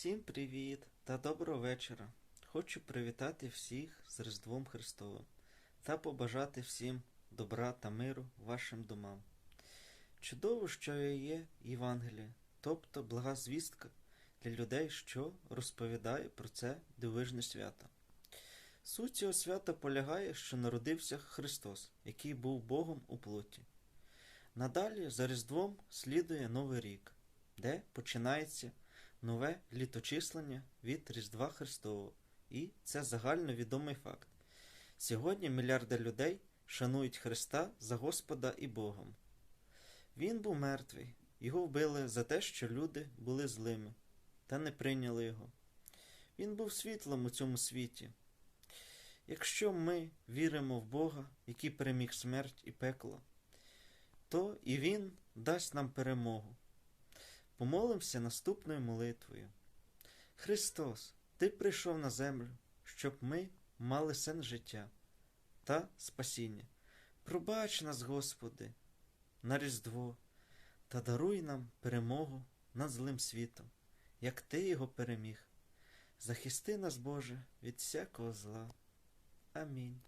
Всім привіт та доброго вечора. Хочу привітати всіх з Різдвом Христовим та побажати всім добра та миру вашим домам. Чудово, що є Євангеліє, тобто блага звістка для людей, що розповідає про це дивижне свято. Суть цього свята полягає, що народився Христос, який був Богом у плоті. Надалі за Різдвом слідує Новий рік, де починається нове літочислення від Різдва Христового, і це загальновідомий факт. Сьогодні мільярди людей шанують Христа за Господа і Богом. Він був мертвий, його вбили за те, що люди були злими та не прийняли його. Він був світлом у цьому світі. Якщо ми віримо в Бога, який переміг смерть і пекло, то і Він дасть нам перемогу. Помолимося наступною молитвою. Христос, Ти прийшов на землю, щоб ми мали сен життя та спасіння. Пробач нас, Господи, на Різдво та даруй нам перемогу над злим світом, як Ти його переміг. Захисти нас, Боже, від всякого зла. Амінь.